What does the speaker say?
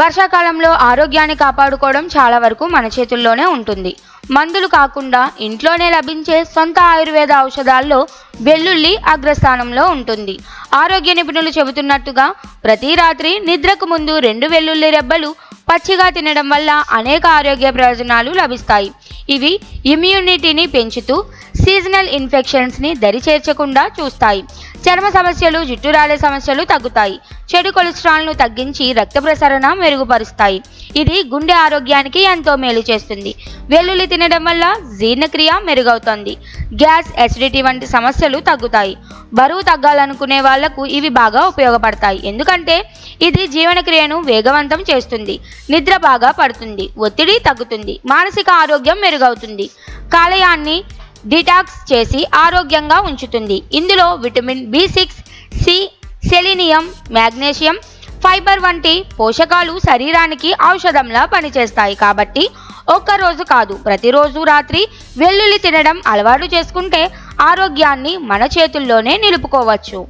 వర్షాకాలంలో ఆరోగ్యాన్ని కాపాడుకోవడం చాలా వరకు మన చేతుల్లోనే ఉంటుంది. మందులు కాకుండా ఇంట్లోనే లభించే సొంత ఆయుర్వేద ఔషధాల్లో వెల్లుల్లి అగ్రస్థానంలో ఉంటుంది. ఆరోగ్య నిపుణులు చెబుతున్నట్టుగా ప్రతి రాత్రి నిద్రకు ముందు రెండు వెల్లుల్లి రెబ్బలు పచ్చిగా తినడం వల్ల అనేక ఆరోగ్య ప్రయోజనాలు లభిస్తాయి. ఇవి ఇమ్యూనిటీని పెంచుతూ సీజనల్ ఇన్ఫెక్షన్స్ని దరి చేర్చకుండా చూస్తాయి. చర్మ సమస్యలు జుట్టు రాలే సమస్యలు తగ్గుతాయి. చెడు కొలెస్ట్రాల్ను తగ్గించి రక్త ప్రసరణ మెరుగుపరుస్తాయి. ఇది గుండె ఆరోగ్యానికి ఎంతో మేలు చేస్తుంది. వెల్లుల్లి తినడం వల్ల జీర్ణక్రియ మెరుగవుతుంది. గ్యాస్ ఎసిడిటీ వంటి సమస్యలు తగ్గుతాయి. బరువు తగ్గాలనుకునే వాళ్ళకు ఇవి బాగా ఉపయోగపడతాయి. ఎందుకంటే ఇది జీవనక్రియను వేగవంతం చేస్తుంది. నిద్ర బాగా పడుతుంది. ఒత్తిడి తగ్గుతుంది. మానసిక ఆరోగ్యం మెరుగవుతుంది. కాలేయాన్ని డిటాక్స్ చేసి ఆరోగ్యంగా ఉంచుతుంది. ఇందులో vitamin B six C selenium magnesium fibre వంటి పోషకాలు శరీరానికి ఔషధంలా పనిచేస్తాయి. కాబట్టి ఒక్కరోజు కాదు ప్రతిరోజు రాత్రి వెల్లుల్లి తినడం అలవాటు చేసుకుంటే ఆరోగ్యాన్ని మన చేతుల్లోనే నిలుపుకోవచ్చు.